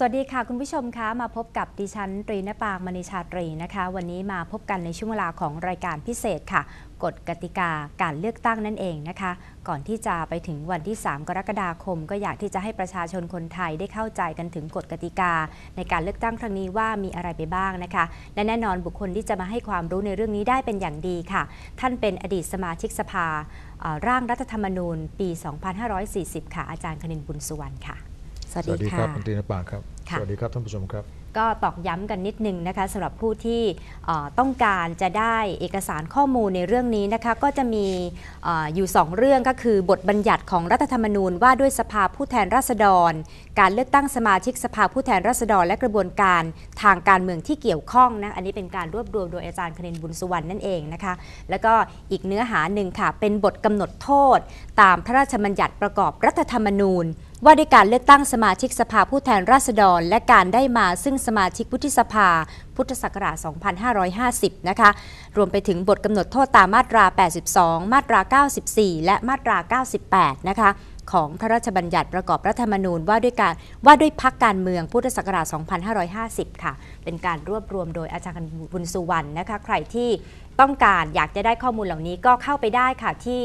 สวัสดีค่ะ คุณผู้ชมคะมาพบกับดิฉันตรีนปางมณีชาตรีนะคะ วันนี้มาพบกันในช่วงเวลาของรายการพิเศษค่ะกฎกติกาการเลือกตั้งนั่นเองนะคะ ก่อนที่จะไปถึงวันที่ 3 กรกฎาคม ก็อยากที่จะให้ประชาชนคนไทยได้เข้าใจกันถึงกฎกติกา ในการเลือกตั้งครั้งนี้ว่ามีอะไรไปบ้างนะคะ และแน่นอนบุคคลที่จะมาให้ความรู้ในเรื่องนี้ได้เป็นอย่างดีค่ะ ท่านเป็นอดีตสมาชิกสภาร่างรัฐธรรมนูญ ปี 2540 ค่ะอาจารย์คณินบุญสุวรรณค่ะ สวัสสวัสดีดีคค่ะรับคุณตรีนปางครับค่ะสวัสดีครับท่านผู้ชมครับ ก็ตอกย้ำกันนิดนึงนะคะสำหรับผู้ที่เอ่อต้องการจะได้เอกสารข้อมูลในเรื่องนี้นะคะก็จะมีเอออยู่ 2 เรื่องก็คือบทบัญญัติของรัฐธรรมนูญว่าด้วยสภาผู้แทนราษฎร การเลือกตั้งสมาชิกสภาผู้แทนราษฎร และกระบวนการทางการเมืองที่เกี่ยวข้องนะอันนี้เป็นการรวบรวมโดยอาจารย์คณินบุญสุวรรณนั่นเองนะคะแล้วก็อีกเนื้อหาหนึ่งค่ะเป็นบทกำหนดโทษ ตามพระราชบัญญัติประกอบรัฐธรรมนูญ ว่าด้วยการเลือกตั้งสมาชิกสภาผู้แทนราษฎร และการได้มาซึ่งสมาชิกวุฒิสภา พุทธศักราช 2550 นะคะ รวมไปถึงบทกำหนดโทษตามมาตรา 82 มาตรา 94 และมาตรา 98 นะคะ ของพระราชบัญญัติประกอบรัฐธรรมนูญ ว่าด้วยการว่าด้วยพักการเมืองพุทธศักราช 2550 ค่ะ เป็นการรวบรวมโดยอาจารย์บุญสุวรรณนะคะ ใครที่ต้องการอยากจะได้ข้อมูลเหล่านี้ก็เข้าไปได้ค่ะที่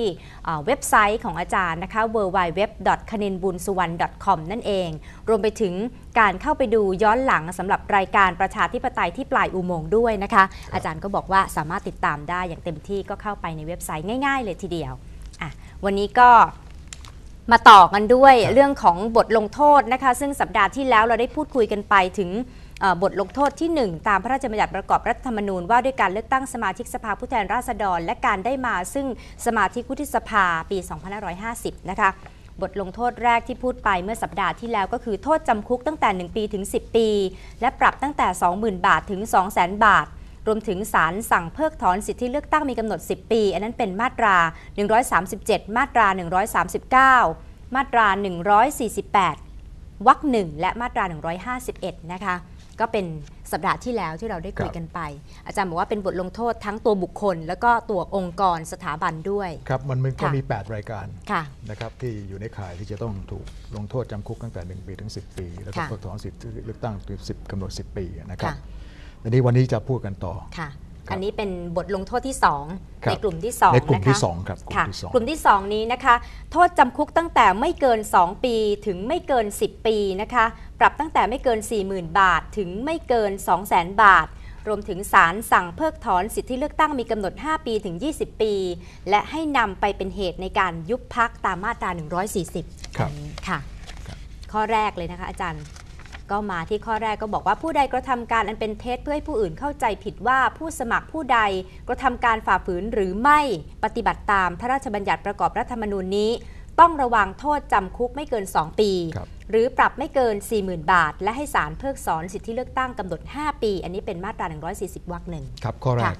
เว็บไซต์ของอาจารย์นะคะ w w w k a n i n b u n s u w a n c o m นั่นเอง รวมไปถึงการเข้าไปดูย้อนหลังสำหรับรายการประชาธิปไตยที่ปลายอุโมงค์ด้วยนะคะ อาจารย์ก็บอกว่าสามารถติดตามได้อย่างเต็มที่ก็เข้าไปในเว็บไซต์ง่าย ๆ เลยทีเดียวอะวันนี้ก็ มาต่อกันด้วยครับเรื่องของบทลงโทษนะคะ ซึ่งสัปดาห์ที่แล้วเราได้พูดคุยกันไปถึงเอ่อบทลงโทษที่ 1 ตามพระราชบัญญัติประกอบรัฐธรรมนูญว่าด้วยการเลือกตั้งสมาชิกสภาผู้แทนราษฎร และการได้มาซึ่งสมาชิกวุฒิสภาปี 2550 นะคะ บทลงโทษแรกที่พูดไปเมื่อสัปดาห์ที่แล้วก็คือโทษจำคุกตั้งแต่ 1 ปีถึง 10 ปี และปรับตั้งแต่ 20,000 บาทถึง 200,000 บาท รวมถึงศาลสั่งเพิกถอนสิทธิเลือกตั้งมีกำหนด 10 ปี อันนั้นเป็นมาตรา 137 มาตรา 139 มาตรา 148วรรคหนึ่งและมาตรา 151 นะคะก็เป็นสัปดาห์ที่แล้วที่เราได้คุยครับกันไป อาจารย์บอกว่าเป็นบทลงโทษทั้งตัวบุคคล แล้วก็ตัวองค์กรสถาบันด้วย ครับ มันมันก็ค่ะมี 8 รายการค่ะนะครับที่อยู่ในข่ายที่จะต้องถูกลงโทษจำคุกตั้งแต่ 1 ปีถึง 10 ปี แล้วก็ค่ะเพิกถอนสิทธิเลือกตั้งถึง10กำหนด 10 ปีนะครับ ค่ะทีนี้วันนี้จะพูดกันต่อ ค่ะครับอันนี้เป็นบทลงโทษที่2ครับในกลุ่มที่2ในกลุ่มที่นะคะสองครับกลุ่มค่ะที่สองกลุ่มที่ 2 นี้นะคะ โทษจำคุกตั้งแต่ไม่เกิน 2 ปีถึงไม่เกิน 10 ปีนะคะ ปรับตั้งแต่ไม่เกิน 40,000 บาทถึงไม่เกิน 200,000 บาทรวมถึงศาลสั่งเพิกถอนสิทธิเลือกตั้งมีกำหนด 5 ปีถึง 20 ปี และให้นำไปเป็นเหตุในการยุบพักตามมาตรา 140 ครับอันนี้ค่ะครับข้อแรกเลยนะคะอาจารย์ ก็มาที่ข้อแรกก็บอกว่าผู้ใดกระทำการอันเป็นเท็จเพื่อให้ผู้อื่นเข้าใจผิดว่าผู้สมัครผู้ใดกระทำการฝ่าฝืนหรือไม่ปฏิบัติตามพระราชบัญญัติประกอบรัฐธรรมนูญนี้ ต้องระวังโทษจำคุกไม่เกิน 2 ปีครับหรือปรับไม่เกิน 40,000 บาท และให้ศาลเพิกถอนสิทธิเลือกตั้งกำหนด 5 ปี อันนี้เป็นมาตรา 140 วรรคหนึ่งครับข้อแรก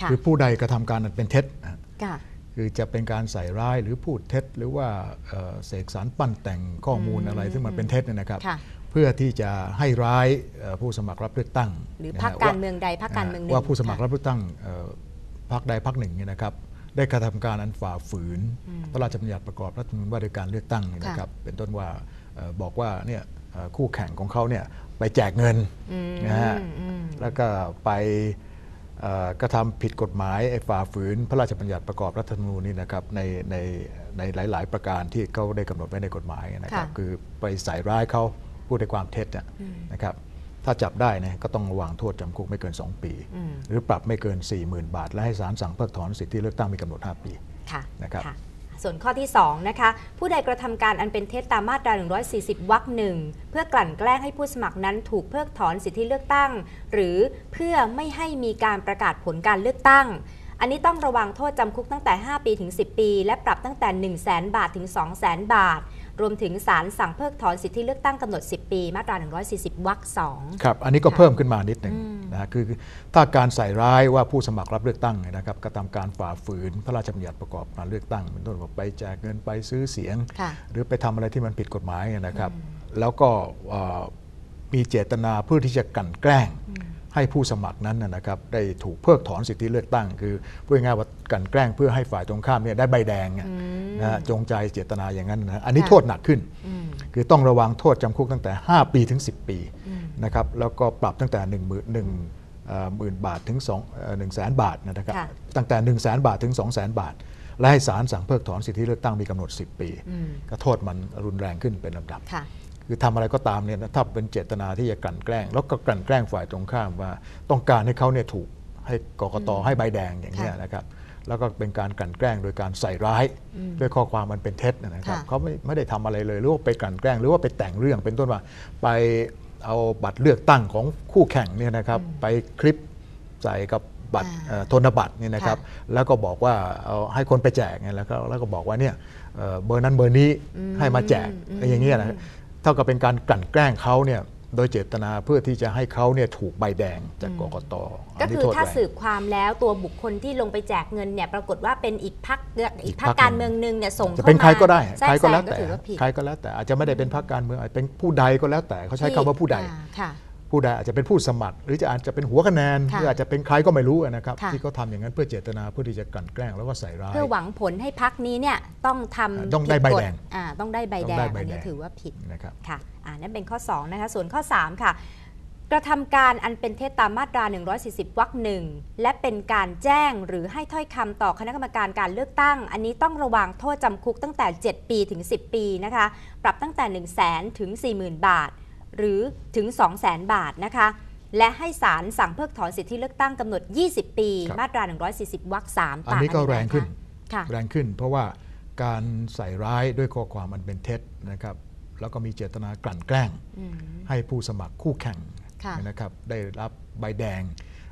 ค่ะคือผู้ใดกระทำการอันเป็นเท็จนะฮะค่ะคือจะเป็นการใส่ร้ายหรือพูดเท็จ หรือว่าเอ่อเสกสารปั้นแต่งข้อมูลอืมอะไรซึ่งมันเป็นเท็จเนี่ยนะครับค่ะเพื่อที่จะให้ร้ายเอ่อผู้สมัครรับเลือกตั้ง หรือนะพรรฮะคการว่เมืองใดพรรคการเมืองหนึ่งว่าผู้สมัครค่ะรับเลือกตั้งเอ่อพรรคใดพรรคหนึ่งเนี่ยนะครับ ได้กระทำการอันฝ่าฝืน พระราชบัญญัติประกอบรัฐธรรมนูญว่าด้วยการเลือกตั้งเนี่ยนะครับ เป็นต้นว่าเอ่อบอกว่าเนี่ยเอ่อคู่แข่งของเขาเนี่ยไปแจกเงินอืมนะฮะอืมแล้วก็ไปเอ่อกระทำผิดกฎหมายไอ้ฝ่าฝืน พระราชบัญญัติประกอบรัฐธรรมนูญนี่นะครับในในในหลาย ๆ ประการที่เขาได้กำหนดไว้ในกฎหมายนะครับค่ะคือไปใส่ร้ายเขา พูดในความเท็จอะนะครับถ้าจับได้นะก็ต้องระวังโทษจำคุกไม่เกิน 2 ปีอืมหรือปรับไม่เกิน 40,000 บาท และให้ศาลสั่งเพิกถอนสิทธิเลือกตั้งมีกำหนด 5 ปีค่ะนะครับส่วนข้อที่ 2 นะคะ ผู้ใดกระทำการอันเป็นเท็จตามมาตรา 140 วรรคหนึ่งเพื่อกลั่นแกล้งให้ผู้สมัครนั้นถูกเพิกถอนสิทธิเลือกตั้ง หรือเพื่อไม่ให้มีการประกาศผลการเลือกตั้ง อันนี้ต้องระวังโทษจำคุกตั้งแต่ 5 ปีถึง 10 ปี และปรับตั้งแต่ 1 0 0 0 0 0 บาทถึง 2 0 0 0 0 0 บาท รวมถึงศาลสั่งเพิกถอนสิทธิเลือกตั้งกำหนด 10 ปี มาตรา 140 วรรคสองครับอันนี้ก็ค่ะเพิ่มขึ้นมานิดหนึ่งอืมนะฮะคือถ้าการใส่ร้ายว่าผู้สมัครรับเลือกตั้งเนี่ยนะครับกระทำการฝ่าฝืนพระราชบัญญัติประกอบการเลือกตั้งเป็นต้นว่าไปแจกเงินไปซื้อเสียงค่ะหรือไปทำอะไรที่มันผิดกฎหมายนะครับ แล้วก็เอ่อมีเจตนาเพื่อที่จะกลั่นแกล้งให้ผู้สมัครนั้นนะนะครับได้ถูกเพิกถอนสิทธิเลือกตั้ง คือพูดง่ายๆว่ากลั่นแกล้งเพื่อให้ฝ่ายตรงข้ามเนี่ยได้ใบแดงอะ นะฮะจงใจเจตนาอย่างนั้นนะอันนี้ค่ะโทษหนักขึ้นอืมคือต้องระวังโทษจำคุกตั้งแต่ 5 ปีถึง 10 ปีนะครับแล้วก็ปรับตั้งแต่1 0 0 0 0หมื่นบาทถึง2 1 0 0 0 0 0 บาทนะครับค่ะตั้งแต่ 1 0 0 0 0 0บาทถึง2 0 0 0 0 0 บาท และให้ศาลสั่งเพิกถอนสิทธิเลือกตั้งมีกำหนด 10 ปีก็โทษมันรุนแรงขึ้นเป็นลำดับค่ะคือทำอะไรก็ตามเนี่ยนะถ้าเป็นเจตนาที่จะกลั่นแกล้ง แล้วก็กลั่นแกล้งฝ่ายตรงข้ามว่า ต้องการให้เขาเนี่ยถูกให้กกตให้ใบแดงอย่างนี้ยค่ะนะครับ แล้วก็เป็นการกลั่นแกล้งโดยการใส่ร้ายด้วยข้อความมันเป็นเท็จนะครับค่ะเขาไม่ไม่ได้ทำอะไรเลย หรือว่าไปกลั่นแกล้ง หรือว่าไปแต่งเรื่องเป็นต้นว่า ไปเอาบัตรเลือกตั้งของคู่แข่งเนี่ยนะครับไปคลิปใส่กับบัตรอ่าเอ่อธนบัตรเนี่ยนะครับแล้วก็บอกว่าเอาให้คนไปแจกไงแล้วก็แล้วก็บอกว่าเนี่ยเอ่อเบอร์นั้นเบอร์นี้ให้มาแจกอะไรอย่างเงี้ยนะเท่ากับเป็นการกลั่นแกล้งเขาเนี่ย โดยเจตนาเพื่อที่จะให้เขาเนี่ยถูกใบแดงจากกกตก็นนี้คือโทษถ้าแรงสืบความแล้วตัวบุคคลที่ลงไปแจกเงินเนี่ยปรากฏว่าเป็นอีกพักอีกอีกพัพรกรคการเมืองหนึ่งเนี่ยส่งจะเข้าเป็นใครก็ได้มาใครก็แล้วแทรแต่ถือว่าผิดใครก็แล้วแต่อาจจะไม่ได้เป็นพรรคการเมืองอาจเป็นผู้ใดก็แล้วแต่เขาใช้คำว่าผู้ใดอ่ค่ะ ผู้ใดอาจจะเป็นผู้สมัคร หรือจะอาจจะเป็นหัวคะแนนหค่ะรืออาจจะเป็นใครก็ไม่รู้นะครับค่ะที่เขาทำอย่างนั้นเพื่อเจตนาเพื่อที่จะกลั่นแกล้งแล้วก็ใส่ร้ายเพื่อหวังผลให้พักนี้เนี่ยต้องทำต้องได้ผิใบกฎแดงอ่าต้องได้ใบแดต้องได้งใบอันแดนี้งถือว่าผิดนะครับค่ะอ่านั่นเป็นข้อ2นะคะส่วนข้อ 3 ค่ะกระทำการอันเป็นเท็จตามมาตรา 140 วรรคหนึ่งและเป็นการแจ้งหรือให้ถ้อยคำต่อคณะกรรมการการเลือกตั้ง อันนี้ต้องระวังโทษจำคุกตั้งแต่ 7 ปีถึง 10 ปีนะคะ ปรับตั้งแต่ 1 0 0 0 0แสนถึง 40,000 บาท หรือถึง 2 0 0 0 0 0บาทนะคะ และให้ศาลสั่งเพิกถอนสิทธิเลือกตั้งกำหนด 20 ปี ครับ มาตรา 140วรรค3อันนี้ก็แรงขึ้น ค่ะ แรงขึ้นเพราะว่าการใส่ร้ายด้วยข้อความมันเป็นเท็จนะครับแล้วก็มีเจตนากลั่นแกล้ง อืม ให้ผู้สมัครคู่แข่งค่ะ นะครับได้รับใบแดง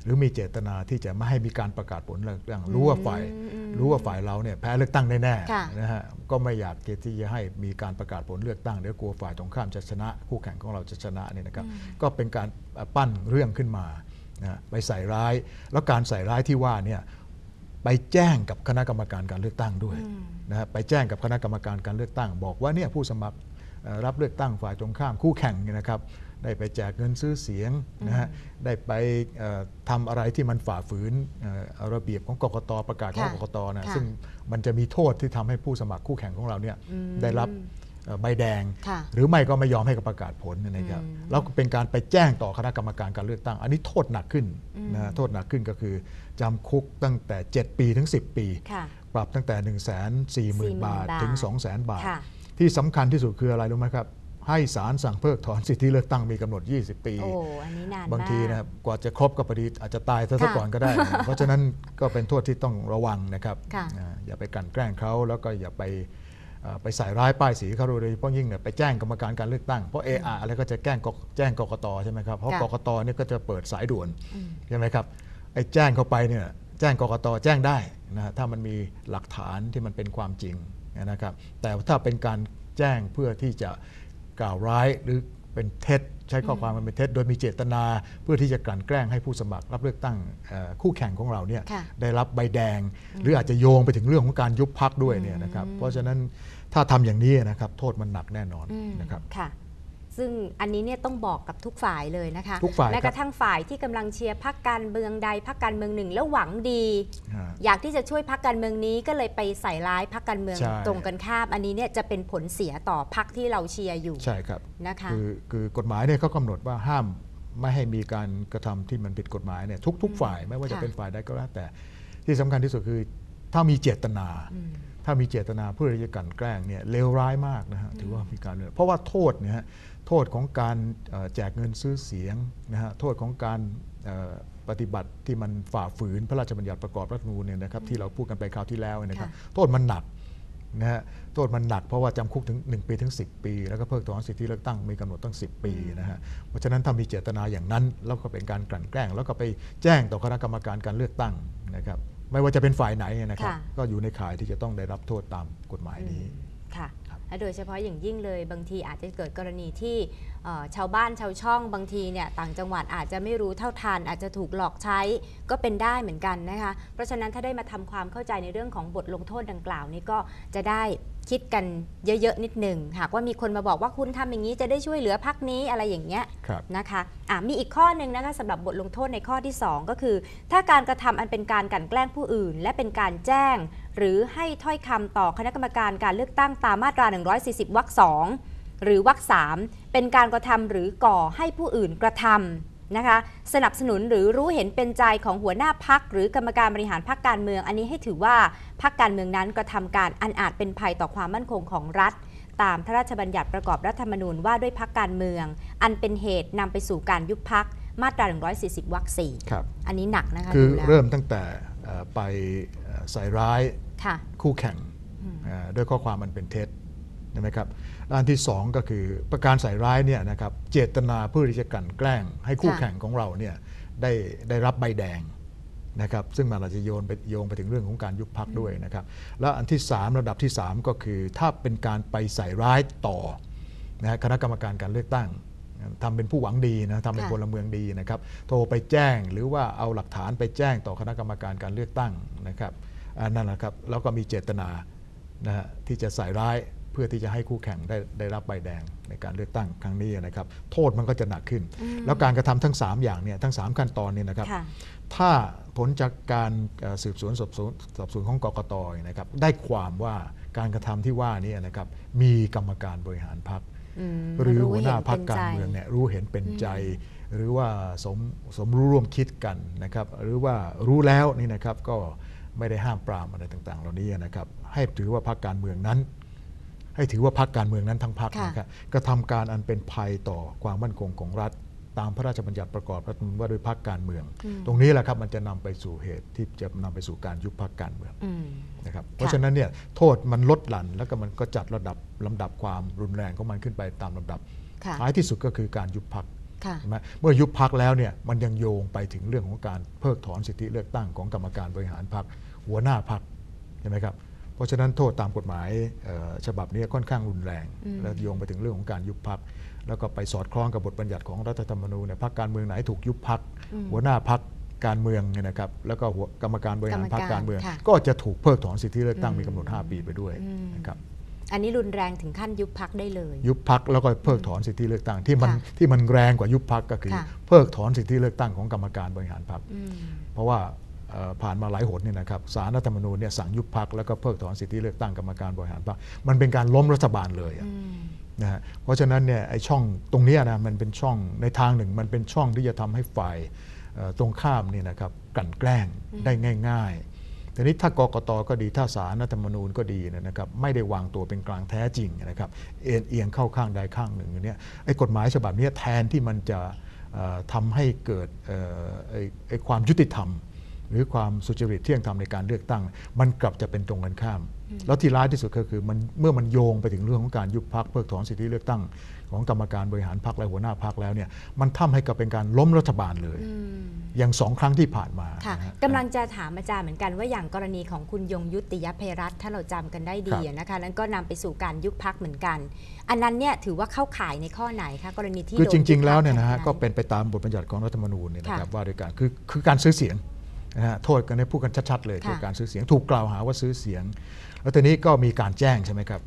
หรือมีเจตนาที่จะไม่ให้มีการประกาศผลเลือกตั้งรู้ว่าฝ่ายรู้ว่าฝ่ายเราเนี่ยแพ้เลือกตั้งแน่ค่ะๆนะฮะก็ไม่อยากที่จะให้มีการประกาศผลเลือกตั้งเดี๋ยวกลัวฝ่ายตรงข้ามจะชนะ คู่แข่งของเราจะชนะเนี่ยนะครับก็เป็นการปั้นเรื่องขึ้นมานะฮะไปใส่ร้าย แล้วการใส่ร้ายที่ว่าเนี่ยไปแจ้งกับคณะกรรมการการเลือกตั้งด้วยนะฮะไปแจ้งกับคณะกรรมการการเลือกตั้ง บอกว่าเนี่ยผู้สมัครเอ่อรับเลือกตั้งฝ่ายตรงข้ามคู่แข่งเนี่ยนะครับ ได้ไปแจกเงินซื้อเสียงนะฮะได้ไปเอ่อทำอะไรที่มันฝ่าฝืนเอ่อระเบียบของกกตประกาศของค่ะกกตนะค่ะซึ่งมันจะมีโทษที่ทำให้ผู้สมัครคู่แข่งของเราเนี่ยได้รับเอ่อใบแดงค่ะหรือไม่ก็ไม่ยอมให้ประกาศผลนะครับแล้วก็เป็นการไปแจ้งต่อคณะกรรมการการเลือกตั้ง อันนี้โทษหนักขึ้นนะฮะโทษหนักขึ้นก็คือจำคุกตั้งแต่ 7 ปีถึง 10 ปีค่ะปรับตั้งแต่ 1 4 0 0 0 0 บาทถึง 2 0 0 0 0 0 บาทค่ะที่สำคัญที่สุดคืออะไรรู้ไหมครับ ให้ศาลสั่งเพิกถอนสิทธิเลือกตั้งมีกำหนด 20 ปีโอ้อันนี้นานบางทีมกนะครับกว่าจะครบก็พอดีอาจจะตายซะค่ะก่อนก็ได้ เพราะฉะนั้นก็เป็นโทษที่ต้องระวังนะครับค่ะอ่าอย่าไปกลั่นแกล้งเขาแล้วก็อย่าไปเอ่อไปใส่ร้ายป้ายสีเขาโดยเฉพาะยิ่งเนี่ยไปแจ้งกรรมการการเลือกตั้งเพราะเอออะไรก็จะแจ้งกกแจ้งกกตใช่ไหมครับเพราะค่ะกกตเนี่ยก็จะเปิดสายด่วนใช่ไหมครับไอ้แจ้งเข้าไปเนี่ยแจ้งกกตแจ้งได้นะฮะถ้ามันมีหลักฐานที่มันเป็นความจริงนะครับ แต่ถ้าเป็นการแจ้งเพื่อที่จะ กล่าวร้ายหรือเป็นเท็จใช้ข้อความมันเป็นเท็จโดยมีเจตนา เพื่อที่จะกลั่นแกล้งให้ผู้สมัคร รับเลือกตั้งเอ่อคู่แข่งของเราเนี่ยค่ะได้รับใบแดง หรืออาจจะโยงไปถึงเรื่องของการยุบพักด้วยเนี่ยนะครับเพราะฉะนั้นถ้าทำอย่างนี้นะครับโทษมันหนักแน่นอนอืมนะครับค่ะ ซึ่งอันนี้เนี่ยต้องบอกกับทุกฝ่ายเลยนะคะทุกฝ่ายแม้คกรับระทั่งฝ่ายที่กำลังเชียร์พรรคการเมืองใดพรรคการเมืองหนึ่ง แล้วหวังดีอ่าอยากที่จะช่วยพรรคการเมืองนี้ก็เลยไปใส่ร้ายพรรคการเมืองใช่ตรงกันข้ามอันนี้เนี่ยจะเป็นผลเสียต่อพรรคที่เราเชียร์อยู่ใช่ครับนะคะคือคือกฎหมายเนี่ยเขากำหนดว่าห้ามไม่ให้มีการกระทำที่มันผิดกฎหมายเนี่ยทุกทุกฝ่ายไม่ว่าจะค่ะเป็นฝ่ายใดก็แล้วแต่ที่สำคัญที่สุดคือถ้ามีเจตนา ถ้ามีเจตนาเพื่อที่จะกลั่นแกล้งเนี่ยเลวร้ายมากนะฮะถือว่ามีการเพราะว่าโทษเนี่ยฮะ โทษของการเอ่อแจกเงินซื้อเสียงนะฮะโทษของการเอ่อปฏิบัติที่มันฝ่าฝืนพระราชบัญญัติประกอบรัฐธรรมนูญเนี่ยนะครับที่เราพูดกันไปคราวที่แล้วนะครับค่ะโทษมันหนักนะฮะโทษมันหนักเพราะว่าจำคุกถึง 1 ปีถึง 10 ปี แล้วก็เพิกถอนสิทธิเลือกตั้งมีกำหนดตั้ง 10 ปีนะฮะเพราะฉะนั้นถ้ามีเจตนาอย่างนั้น แล้วก็เป็นการกลั่นแกล้ง แล้วก็ไปแจ้งต่อคณะกรรมการการเลือกตั้งนะครับไม่ว่าจะเป็นฝ่ายไหนนะครับค่ะก็อยู่ในข่ายที่จะต้องได้รับโทษตามกฎหมายนี้ค่ะครับ และโดยเฉพาะอย่างยิ่งเลยบางทีอาจจะเกิดกรณีที่ชาวบ้านชาวช่องบางทีเนี่ยต่างจังหวัดอาจจะไม่รู้เท่าทันอาจจะถูกหลอกใช้ก็เป็นได้เหมือนกันนะคะเพราะฉะนั้นถ้าได้มาทำความเข้าใจในเรื่องของบทลงโทษดังกล่าวนี้ก็จะได้ คิดกันเยอะๆนิดหนึ่งหากว่ามีคนมาบอกว่าคุณทำอย่างนี้จะได้ช่วยเหลือพักนี้อะไรอย่างเงี้ยครับนะคะะมีอีกข้อหนึ่งนะคะสำหรับบทลงโทษในข้อที่ 2 ก็คือ ถ้าการกระทำอันเป็นการกลั่นแกล้งผู้อื่น และเป็นการแจ้ง หรือให้ถ้อยคำต่อคณะกรรมการการเลือกตั้งตามมาตรา 140วรรคสองหรือวรรคสามเป็นการกระทำหรือก่อให้ผู้อื่นกระทำ นะคะ สนับสนุนหรือรู้เห็นเป็นใจของหัวหน้าพักหรือกรรมการบริหารพักการเมือง อันนี้ให้ถือว่าพักการเมืองนั้นกระทำการอันอาจเป็นภัยต่อความมั่นคงของรัฐ ตามพระราชบัญญัติประกอบรัฐธรรมนูญว่าด้วยพักการเมือง อันเป็นเหตุนำไปสู่การยุบพักมาตรา 140 วรรคสี่ครับอันนี้หนักนะคะคือดูแล้วเริ่มตั้งแต่เอ่อไปเอ่อใส่ร้ายค่ะคู่แข่งเอ่อด้วยข้อความมันเป็นเท็จใช่ไหมครับและ อันที่สองก็คือประการใส่ร้ายเนี่ยนะครับเจตนาเพื่อที่จะกลั่นแกล้ง ให้คู่ค่ะแข่งของเราเนี่ยได้ได้รับใบแดงนะครับซึ่งมันอาจจะโยนไปโยงไปถึงเรื่องของการยุบพักด้วยนะครับแล้วอันที่ 3 ระดับที่ 3 ก็คือถ้าเป็นการไปใส่ร้ายต่อนะฮะคณะกรรมการการเลือกตั้งทำเป็นผู้หวังดีนะทำเป็นค่ะพลเมืองดีนะครับโทรไปแจ้งหรือว่าเอาหลักฐานไปแจ้งต่อคณะกรรมการการเลือกตั้งนะครับอันนั่นแหละครับแล้วก็มีเจตนานะฮะที่จะใส่ร้าย เพื่อที่จะให้คู่แข่งได้ได้รับใบแดงในการเลือกตั้งครั้งนี้นะครับ โทษมันก็จะหนักขึ้น แล้วการกระทำทั้ง 3 อย่างเนี่ยทั้ง 3 ขั้นตอนเนี่ยนะครับค่ะถ้าผลจากการเอ่อสืบสวนสอบสวนสอบสวนของกกตเนี่ยนะครับ ได้ความว่าการกระทำที่ว่านี้นะครับ มีกรรมการบริหารพรรคอืมหรือรู้หัวหเห็น้านพรรเป็คนการใจเมืองเนี่ยรู้เห็นเป็นใจ หรือว่าสมสมรู้ร่วมคิดกันนะครับ หรือว่ารู้แล้วนี่นะครับก็ไม่ได้ห้ามปรามอะไรต่างๆ เหล่านี้นะครับ ให้ถือว่าพรรคการเมืองนั้น ให้ถือว่าพรรคการเมืองนั้นทั้งพรรคค่ะนะครับกระทำการอันเป็นภัยต่อความมั่นคงของรัฐ ตามพระราชบัญญัติประกอบรัฐธรรมนูญว่าด้วยพรรคการเมือง ตรงนี้แหละครับมันจะนำไปสู่เหตุที่จะนำไปสู่การยุบพรรคการเมืองอืมนะครับเพราะฉะนั้นเนี่ยโทษมันลดหลั่นแล้วก็มันก็จัดระดับลำดับความรุนแรงของมันขึ้นไปตามลำดับค่ะท้ายที่สุดก็คือการยุบพักค่ะใช่ไหมเมื่อยุบพักแล้วเนี่ยมันยังโยงไปถึงเรื่องของการเพิกถอนสิทธิเลือกตั้งของกรรมการบริหารพักหัวหน้าพักใช่ไหมครับ เพราะฉะนั้นโทษตามกฎหมายเอ่อฉบับนี้ค่อนข้างรุนแรง และโยงไปถึงเรื่องของการยุบพักแล้วก็ไปสอดคล้องกับบทบัญญัติของรัฐธรรมนูญเนี่ยพักการเมืองไหนถูกยุบพักหัวหน้าพักการเมืองเนี่ยนะครับแล้วก็หัวกรรมการบริหารพรรคการเมืองค่ะก็จะถูกเพิกถอนสิทธิเลือกตั้งมีกำหนด 5 ปีไปด้วยนะครับอันนี้รุนแรงถึงขั้นยุบพักได้เลย ยุบพักแล้วก็เพิกถอนสิทธิเลือกตั้งที่มันค่ะที่มันแรงกว่ายุบพักก็คือค่ะเพิกถอนสิทธิเลือกตั้งของกรรมการบริหารพรรคอืมเพราะว่าเอ่อ ผ่านมาหลายหนเนี่ยนะครับสารรัฐธรรมนูญเนี่ยสั่งยุบพักแล้วก็เพิกถอนสิทธิเลือกตั้งกรรมการบริหารพรรคมันเป็นการล้มรัฐบาลเลยอะอืมนะฮะเพราะฉะนั้นเนี่ยไอ้ช่องตรงเนี้ยนะมันเป็นช่องในทางหนึ่ง มันเป็นช่องที่จะทำให้ฝ่ายเอ่อตรงข้ามเนี่ยนะครับกลั่นแกล้งได้ง่ายๆทีนี้ถ้ากกตก็ดีถ้าสารรัฐธรรมนูญก็ดีเนยนะครับไม่ได้วางตัวเป็นกลางแท้จริงนะครับเอ็นเอียงเข้าข้างใดข้างหนึ่งอย่างเนี้ยไอ้กฎหมายฉบับเนี้ยแทนที่มันจะเอ่อทำให้เกิดเอ่อไอ้ไอ้ความยุติธรรม หรือความสุจริตเที่ยงธรรมในการเลือกตั้ง มันกลับจะเป็นตรงกันข้าม แล้วที่ร้ายที่สุดก็คือมันเมื่อมันโยงไปถึงเรื่องของการยุบพักเพิกถอนสิทธิเลือกตั้ง ของกรรมการบริหารพรรคและหัวหน้าพรรคแล้วเนี่ยมันทำให้กับเป็นการล้มรัฐบาลเลยอืมอย่างสองครั้งที่ผ่านมาค่ะนะฮะกำลังจะถามอาจารย์เหมือนกันว่าอย่างกรณีของคุณยงยุติยภัยรัฐถ้าเราจำกันได้ดีครับอะนะคะนั้นก็นำไปสู่การยุบพักเหมือนกัน อันนั้นเนี่ยถือว่าเข้าข่ายในข้อไหนคะกรณีที่คือโดจยุริงบๆพรแล้วรคเนี่ยนะฮะแบบก็เป็นไปตามบทบัญญัติของรัฐธรรมนูญเนี่ยนะครับค่ะว่าโดยการคือคือการซื้อเสียง นะฮะโทษกันให้พูดกันชัดๆเลยค่ะคือการซื้อเสียงถูกกล่าวหาว่าซื้อเสียง แล้วทีนี้ก็มีการแจ้งใช่ไหมครับ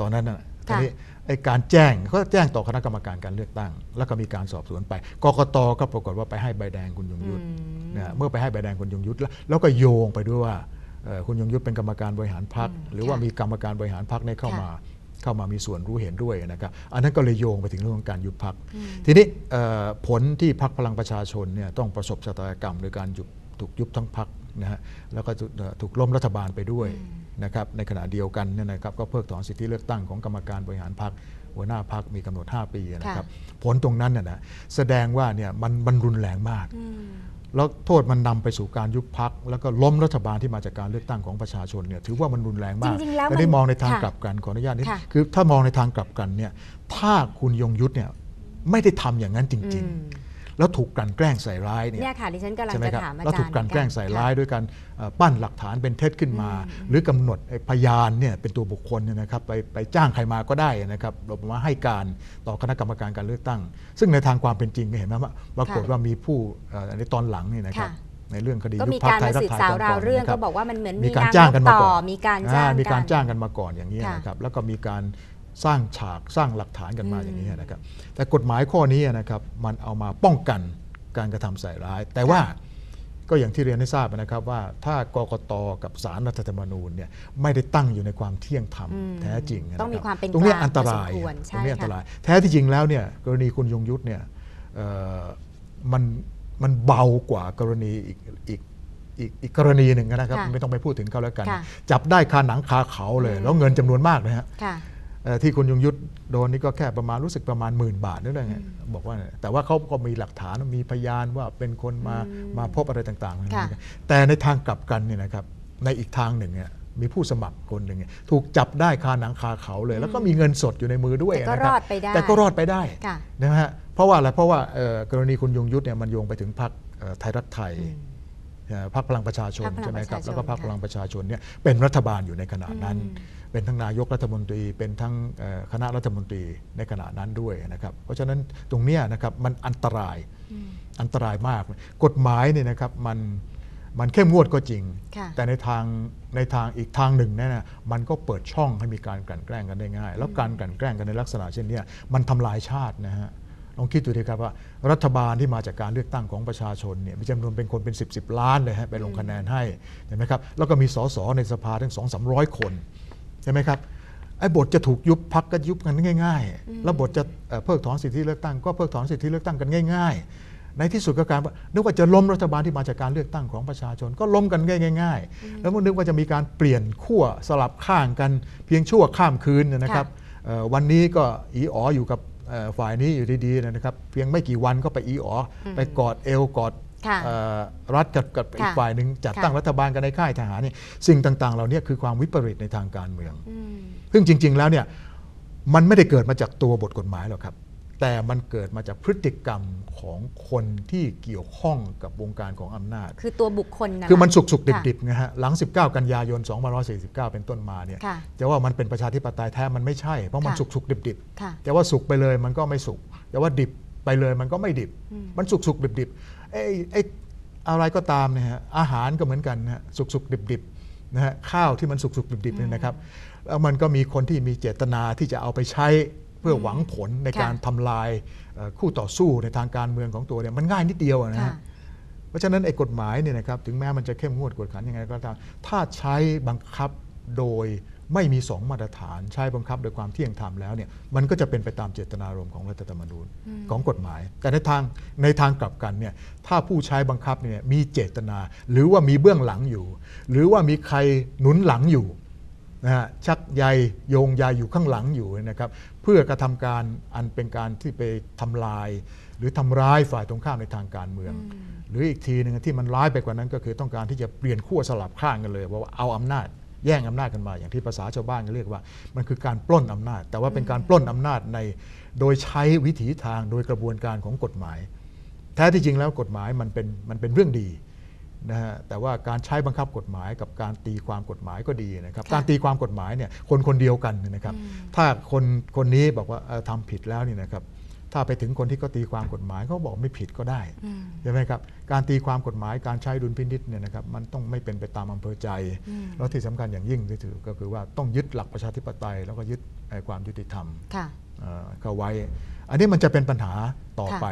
ตอนนั้นน่ะทีนี้ไอ้การแจ้งก็แจ้งต่อคณะกรรมการการเลือกตั้ง แล้วก็มีการสอบสวนไปกกตก็ปรากฏว่าไปให้ใบแดงคุณยงยุทธอืมนะฮะเมื่อไปให้ใบแดงคุณยงยุทธแล้วแล้วก็โยงไปด้วยว่าเอ่อคุณยงยุทธเป็นกรรมการบริหารพรรคหรือว่าค่ะมีกรรมการบริหารพรรคเนี่ยเข้าค่ะมาเข้ามามีส่วนรู้เห็นด้วยนะครับ อันนั้นก็เลยโยงไปถึงเรื่องของการยุบพรรคทีนี้เอ่อผลที่พรรคพลังประชาชนเนี่ยต้องประสบชะตากรรมโดยการยุบ ถูกยุบทั้งพรรคนะฮะแล้วก็ถูกเอ่อถูกล้มรัฐบาลไปด้วยนะครับในขณะเดียวกันเนี่ยนะครับก็เพิกถอนสิทธิเลือกตั้งของกรรมการบริหารพรรคหัวหน้าพรรคมีกำหนด 5 ปีนะครับผลตรงนั้นน่ะนะแสดงว่าเนี่ยมันมันรุนแรงมากอืมแล้วโทษมันนำไปสู่การยุบพัก แล้วก็ล้มรัฐบาลที่มาจากการเลือกตั้งของประชาชนเนี่ยถือว่ามันรุนแรงมากจริงๆแล้วแต่ได้มันมองในทางค่ะกลับกันขออนุญาตนิดค่ะคือถ้ามองในทางกลับกันเนี่ยถ้าคุณยงยุทธเนี่ยไม่ได้ทำอย่างนั้นจริงอืมๆ แล้วถูกกลั่นแกล้งใส่ร้ายเนี่ยเนี่ยค่ะดิฉันกำลังใช่ไหมจะครับถามอาจารย์แล้วถูกกลั่นแกล้งใส่ร้ายค่ะด้วยการเอ่อปั้นหลักฐานเป็นเท็จขึ้นมา หรือกำหนดไอ้พยานเนี่ยเป็นตัวบุคคลเนี่ยนะครับไปไปจ้างใครมาก็ได้นะครับเรามาให้การต่อคณะกรรมการการเลือกตั้ง ซึ่งในทางความเป็นจริงก็เห็นไหมว่าปรากฏว่ามีผู้เอ่อในตอนหลังนี่นะครับค่ะในเรื่องคดีก็ยุบมีพรรคการไทยมารักสืบไทยสาวตอนราก่วอนเรื่องนะคก็รับบอกว่ามันเหมือนมีมีการงานจ้างกันมาก่อนมีการจ้างอ่มีการนจ้างกันมาก่อนอย่างนี้ยค่ะนะครับแล้วก็มีการ สร้างฉากสร้างหลักฐานกันมาอย่างนี้ยนะครับ แต่กฎหมายข้อนี้นะครับมันเอามาป้องกันการกระทำใส่ร้าย แต่ว่าก็อย่างที่เรียนให้ทราบนะครับว่าถ้ากกตกับสารรัฐธรรมนูญเนี่ยไม่ได้ตั้งอยู่ในความเที่ยงธรรมอืมแท้จริงนะรับต้องมีความเป็นตรงนี้กลางอันตรายพอสมควรตใช่รงนี้อันตค่ะราย แท้ที่จริงแล้วเนี่ยกรณีคุณยงยุทธเนี่ยเอ่อมันมันเบากว่ากรณีอีกอีกอีกอีกกรณีหนึ่งนะครับค่ะไม่ต้องไปพูดถึงเขาแล้วกันค่ะจับได้คาหนังคาเขาเลย แล้วเงินจำนวนมากนะฮะค่ะเอ่อ ที่คุณยงยุทธโดนนี่ก็แค่ประมาณรู้สึกประมาณหมื่นบาทนั่นแหละไงบอกว่าเนี่ยแต่ว่าเขาก็มีหลักฐานมีพยานว่าเป็นคนมามาพบอะไรต่างๆค่ะแต่ในทางกลับกันเนี่ยนะครับในอีกทางหนึ่งเนี่ยมีผู้สมัครคนหนึ่งเนี่ยถูกจับได้คาหนังคาเขาเลย แล้วก็มีเงินสดอยู่ในมือด้วยแต่ก็นะครับรอดไปได้แต่ก็รอดไปได้ค่ะนะฮะเพราะว่าอะไรเพราะว่าเอ่อกรณีคุณยงยุทธเนี่ยมันโยงไปถึงพรรคเอ่อไทยรักไทยเอ่อพรรคพลังประชาชนพรรคพลังใช่ไหมครับประชาชนแล้วก็พรรคค่ะพลังประชาชนเนี่ยเป็นรัฐบาลอยู่ในขณะนั้นอืม เป็นทั้งนายกรัฐมนตรี เป็นทั้งเอ่อคณะรัฐมนตรีในขณะนั้นด้วยนะครับ เพราะฉะนั้นตรงเนี้ยนะครับมันอันตรายอันตรายมาก กฎหมายเนี่ยนะครับมันมันเข้มงวดก็จริงค่ะแต่ในทางในทางอีกทางหนึ่งเนี่ยนะมันก็เปิดช่องให้มีการกลั่นแกล้งกันได้ง่าย แล้วการกลั่นแกล้งกันในลักษณะเช่นเนี้ยมันทำลายชาตินะฮะลองคิดดูดีครับว่ารัฐบาลที่มาจากการเลือกตั้งของประชาชนเนี่ยมีจำนวนเป็นคนเป็น 10บสล้านเลยฮะไปลงคะแนนให้เห็นไหมครับแล้วก็มีสสในสภาถึงสองสามร้อยคนใช่ไหมครับไอ้บทจะถูกยุบพักก็ยุบกันง่าย ๆ แล้วบทจะเอ่อเพิกถอนสิทธิเลือกตั้ง ก็เพิกถอนสิทธิเลือกตั้งกันง่าย ๆ ในที่สุดก็การว่านึกว่าจะล้มรัฐบาลที่มาจากการเลือกตั้งของประชาชน ก็ล้มกันง่าย ๆ แล้วก็นึกว่าจะมีการเปลี่ยนขั้วสลับข้างกันเพียงชั่วข้ามคืนเนยนะครับเอ่อวันนี้ก็อีอ๋ออยู่กับเอ่อฝ่ายนี้อยู่ดีๆนะครับ เพียงไม่กี่วันก็ไปอีอ๋ออไปกอดเอวกอดค่ะเอ่อ รัฐกับกับอีกค่ะฝ่ายหนึ่งจัดค่ะตั้งรัฐบาลกันในค่ายทหารนี่สิ่งต่างๆเหล่านี้คือความวิปริตในทางการเมืองอืมซึ่งจริง ๆ แล้วเนี่ยมันไม่ได้เกิดมาจากตัวบทกฎหมายหรอกครับ แต่มันเกิดมาจากพฤติกรรมของคนที่เกี่ยวข้องกับวงการของอำนาจ คือตัวบุคคลนะคือมันสุกสุกดิบค่ะดิบๆนะฮะหลัง 19 กันยายน2549 เป็นต้นมาเนี่ยค่ะจะว่ามันเป็นประชาธิปไตยแท้มันไม่ใช่ เพราะมันค่ะสุกสุกดิบดิบค่ะจะว่าสุกไปเลยมันก็ไม่สุกจะว่าดิบไปเลยมันก็ไม่ดิบ มันสุกสุกดิบดิบ ไอ้ไอ้อะไรก็ตามเนี่ยฮะอาหารก็เหมือนกันนะฮะสุกสุกดิบดิบนะฮะข้าวที่มันสุกสุกดิบดิบเนี่ยนะครับแล้วมันก็มีคนที่มีเจตนาที่จะเอาไปใช้เพื่อหวังผลในค่ะการทำลายเอ่อคู่ต่อสู้ในทางการเมืองของตัวเนี่ยมันง่ายนิดเดียวอะนะค่ะฮะเพราะฉะนั้นไอ้กฎหมายเนี่ยนะครับถึงแม้มันจะเข้มงวดกวดขันยังไงก็ตามถ้าใช้บังคับโดย ไม่มีสองมาตรฐานใช้บังคับโดยความเที่ยงธรรมแล้วเนี่ยมันก็จะเป็นไปตามเจตนารมณ์ของรัฐธรรมนูญของกฎหมาย แต่ในทางในทางกลับกันเนี่ยถ้าผู้ใช้บังคับเนี่ยมีเจตนา หรือว่ามีเบื้องหลังอยู่ หรือว่ามีใครหนุนหลังอยู่นะฮะชักใยโยงใยอยู่ข้างหลังอยู่นะครับเพื่อกระทำการอันเป็นการที่ไปทำลาย หรือทำร้ายฝ่ายตรงข้ามในทางการเมือง หรืออีกทีหนึ่งที่มันร้ายไปกว่านั้นก็คือต้องการที่จะเปลี่ยนขั้วสลับข้างกันเลยว่าเอาอำนาจ แย่งอำนาจกันมา อย่างที่ภาษาชาวบ้านก็เรียกว่า มันคือการปล้นอำนาจ แต่ว่าเป็นการปล้นอำนาจในโดยใช้วิถีทางโดยกระบวนการของกฎหมาย แท้ที่จริงแล้วกฎหมายมันเป็นมันเป็นเรื่องดีนะฮะแต่ว่าการใช้บังคับกฎหมายกับการตีความกฎหมายก็ดีนะครับค่ะการตีความกฎหมายเนี่ยคนคนเดียวกันเนี่ยนะครับ ถ้าคนคนนี้บอกว่าเอ่อทำผิดแล้วนี่นะครับ ถ้าไปถึงคนที่เขาตีความกฎหมายเขาบอกไม่ผิดก็ได้อืมใช่ไหมครับการตีความกฎหมายการใช้ดุลพินิษเนี่ยนะครับมันต้องไม่เป็นไปตามอำเภอใจ แล้วที่สำคัญอย่างยิ่งที่ถือก็คือว่าต้องยึดหลักประชาธิปไตย แล้วก็ยึดเอ่อความยุติธรรมค่ะเอ่อเข้าไว้ อันนี้มันจะเป็นปัญหาต่อค่ะไป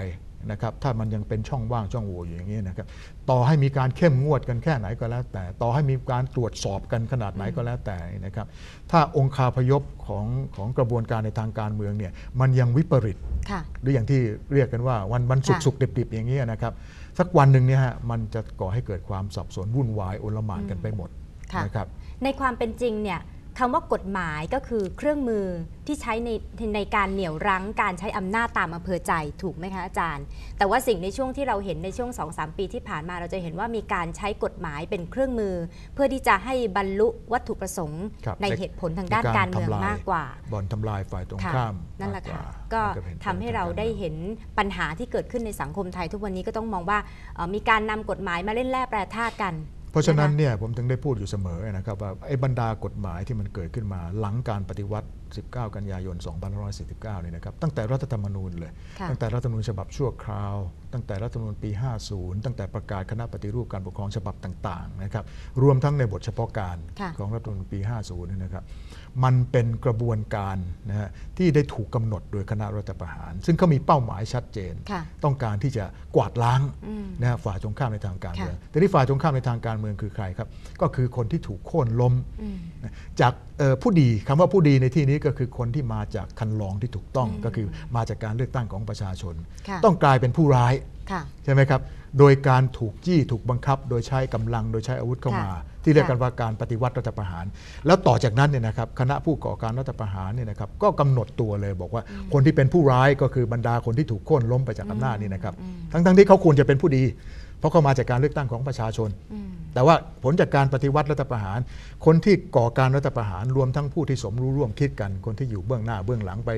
นะครับถ้ามันยังเป็นช่องว่างช่องโหว่อยู่อย่างนี้นะครับต่อให้มีการเข้มงวดกันแค่ไหนก็แล้วแต่ ต่อให้มีการตรวจสอบกันขนาดไหนก็แล้วแต่นะครับถ้าองคาพยพของของกระบวนการในทางการเมืองเนี่ยมันยังวิปริตค่ะหรืออย่างที่เรียกกันว่าวันวันสุกค่ะสุกดิบดิบๆอย่างนี้ยนะครับสักวันหนึ่งเนี่ยฮะมันจะก่อให้เกิดความสับสนวุ่นวายโอลหม่านกันไปหมดค่ะนะครับในความเป็นจริงเนี่ย คำว่ากฎหมายก็คือเครื่องมือที่ใช้ในในการเหนี่ยวรั้งการใช้อำนาจตามอำเภอใจถูกไหมคะอาจารย์ แต่ว่าสิ่งในช่วงที่เราเห็นในช่วง 2-3 ปีที่ผ่านมาเราจะเห็นว่ามีการใช้กฎหมายเป็นเครื่องมือ เพื่อที่จะให้บรรลุวัตถุประสงค์ครับในในเหตุผลทางด้านในการเมืองทำลมากกว่าบ่อนทำลายฝ่ายตรงค่ะข้ามนั่นแหละมากค่ะว่าก็มันเป็นทำให้เราผลทงกได้มืองเห็นปัญหาที่เกิดขึ้นในสังคมไทย ทุกวันนี้ก็ต้องมองว่าเอ่อมีการนำกฎหมายมาเล่นแร่แปรธาตุกัน เพราะฉะนั้นคเนี่ยผมถึงได้พูดอยู่เสมอนะครับว่าไอ้บรรดากฎหมายที่มันเกิดขึ้นมาหลังการปฏิวัติ 19 กันยายน 2549เนี่ยนะครับตั้งแต่รัฐธรรมนูญเลยค่ะตั้งแต่รัฐธรรมนูญฉบับชั่วคราว ตั้งแต่รัฐธรรมนูญปี 50 ตั้งแต่ประกาศคณะปฏิรูปการปกครองฉบับต่างๆนะครับรวมทั้งในบทเฉพาะการค่ะของรัฐธรรมนูญปี 50เนี่ยนะครับมันเป็นกระบวนการนะฮะที่ได้ถูกกำหนดโดยคณะรัฐประหาร ซึ่งเขามีเป้าหมายชัดเจนค่ะต้องการที่จะกวาดล้างอืมนะฮะฝ่ายตรงข้ามในทางการเมืองค่ะแต่ที่ฝ่ายตรงข้ามในทางการเมืองคือใครครับก็คือคนที่ถูกโค่นล้มอืมจากเอ่อผู้ดีคำว่าผู้ดีในที่นี้ก็คือคนที่มาจากคันลองที่ถูกต้องก็คือมาจากการเลือกตั้งของประชาชนค่ะต้องกลายเป็นผู้ร้ายค่ะใช่ไหมครับ โดยการถูกจี้ถูกบังคับ โดยใช้กำลังโดยใช้อาวุธเข้ามาค่ะที่เรียกกันค่ะว่าการปฏิวัติรัฐประหาร แล้วต่อจากนั้นเนี่ยนะครับคณะผู้ก่อการรัฐประหารเนี่ยนะครับก็กำหนดตัวเลยบอกว่าคนที่เป็นผู้ร้ายก็คือบรรดาคนที่ถูกโค่นล้มไปจากอำนาจนี่นะครับ ทั้งๆที่เขาควรจะเป็นผู้ดีเพ ราะเขามาจากการเลือกตั้งของประชาชนอืมแต่ว่าผลจากการปฏิวัติรัฐประหาร คนที่ก่อการรัฐประหารรวมทั้งผู้ที่สมรู้ร่วมคิดกัน คนที่อยู่เบื้องหน้าเบื้องหลังไป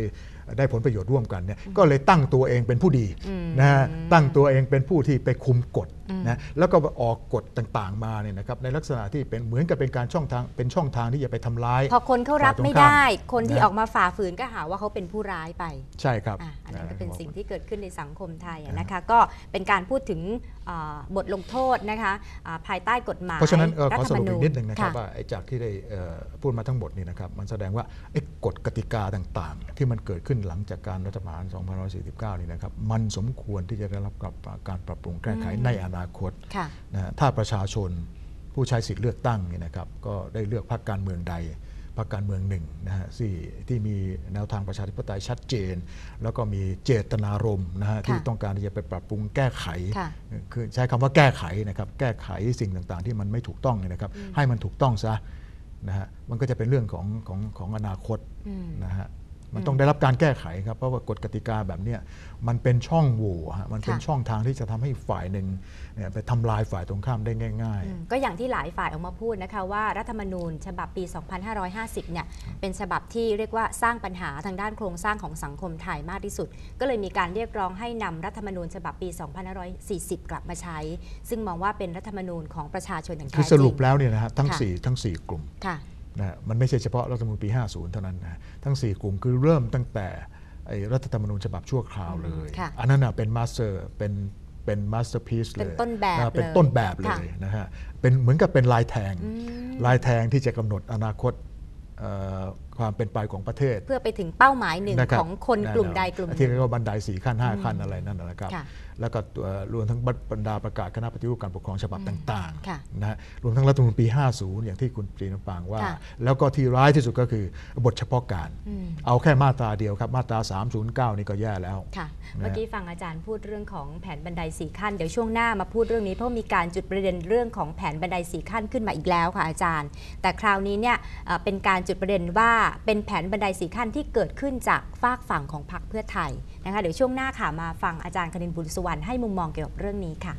ได้ผลประโยชน์ร่วมกันเนี่ยก็เลยตั้งตัวเองเป็นผู้ดีอืมนะฮะตั้งตัวเองเป็นผู้ที่ไปคุมกฎ นะแล้วก็ออกกฎต่างๆมาเนี่ยนะครับในลักษณะที่เป็นเหมือนกับเป็นการช่องทางเป็นช่องทางที่จะไปทำร้าย พอคนเขารับฝ่ายตรงไม่ข้ามได้ คนที่นะออกมาฝ่าฝืนก็หาว่าเขาเป็นผู้ร้ายไป ใช่ครับอะอันนั้นก็เป็นะสิ่งที่เกิดขึ้นในสังคมไทยอะนะคะก็เป็นการพูดถึงอ่าบทลงโทษนะคะอ่าภายใต้กฎหมายเพราะฉะนั้นเอ่อขอสรุปฐธอีมกนิดหนึ่งนะครับค่ะว่าไอ้จากที่ได้เอ่อพูดมาทั้งหมดนี่นะครับมันแสดงว่าไอ้กฎกติกาต่างๆ ที่มันเกิดขึ้นหลังจากการรัฐประหาร 2549 นี่นะครับมันสมควรที่จะได้รับการปรับปรุงแก้ไขในอนาคตค่ะนะฮะถ้าประชาชนผู้ใช้สิทธิ์เลือกตั้งเนี่ยนะครับก็ได้เลือกพรรคการเมืองใดพรรคการเมืองหนึ่งนะฮะที่ที่มีแนวทางประชาธิปไตยชัดเจน แล้วก็มีเจตนารมณ์นะฮะที่ต้องการที่จะไปปรับปรุงแก้ไขค่ะคือใช้คำว่าแก้ไขนะครับแก้ไขสิ่งต่างๆ ที่มันไม่ถูกต้องเนี่ยนะครับให้มันถูกต้องซะนะฮะมันก็จะเป็นเรื่องของของของอนาคตอืมนะฮะ มันต้องได้รับการแก้ไขครับเพราะว่ากฎกติกาแบบเนี้ยมันเป็นช่องโหว่ฮะมันเป็นค่ะช่องทางที่จะทำให้ฝ่ายหนึ่งเนี่ยไปทำลายฝ่ายตรงข้ามได้ง่ายอืมก็อย่างที่หลายฝ่ายออกมาพูดนะคะว่ารัฐธรรมนูญฉบับปี 2550 เนี่ยเป็นฉบับที่เรียกว่าสร้างปัญหาทางด้านโครงสร้างของสังคมไทยมากที่สุด ก็เลยมีการเรียกร้องให้นำรัฐธรรมนูญฉบับปี 2540 กลับมาใช้ ซึ่งมองว่าเป็นรัฐธรรมนูญของประชาชนอย่างๆแท้คือจสริงรุปแล้วเนี่ยนะฮะทั้งค่ะสี่ทั้งสี่กลุ่มค่ะ นะฮะมันไม่ใช่เฉพาะรัฐธรรมนูญปี 50 เท่านั้นนะฮะทั้ง 4 กลุ่มคือเริ่มตั้งแต่ไอ้รัฐธรรมนูญฉบับชั่วคราวเลย ค่ะอันนั้นนะเป็นมาสเตอร์เป็นเป็นมาสเตอร์พีซเลยเป็นต้นแบบะเป็นเลยต้นแบบเลค่ะ ยนะฮะเป็นเหมือนกับเป็นลายแทงอืมลายแทงที่จะกำหนดอนาคตเอ่อ ความเป็นไปของประเทศ เพื่อไปถึงเป้าหมายหนึ่งนะครับของคนกลุ่มใดกลุ่มหที่นึ่งเรียกว่าบันไดสี่ขั้น5ขั้นอะไรนั่นนะนะครับค่ะแล้วก็ตัวรวมทั้งบรรดาประกาศคณะปฏิรูปการปกครองฉบับต่างค่ะๆนะฮะรวมทั้งรัฐธรรมนูญปี 50 อย่างที่คุณปรีนปางว่าค่ะแล้วก็ที่ร้ายที่สุดก็คือบทเฉพาะการอืมเอาแค่มาตราเดียวครับ มาตรา 309 นี่ก็แย่แล้วค่ะนะเมื่อกี้ฟังอาจารย์พูดเรื่องของแผนบันไดสี่ขั้นเดี๋ยวช่วงหน้ามาพูดเรื่องนี้เพราะมีการจุดประเด็นเรื่องของแผนบันไดสี่ขั้นขึ้นมาอีกแล้วค่ะอาจารย์ แต่คราวนี้เนี่ยเอ่อเป็นการจุดประเด็นว่าเป็นแผนบันไดสี่ขั้นที่เกิดขึ้นจากฝากฝั่งของพรรคเพื่อไทยนะคะเดี๋ยวช่วงหน้าค่ะมาฟังอาจารย์คณินบุญสุวรรณให้มุมมองเกี่ยวกับเรื่องนี้ค่ะ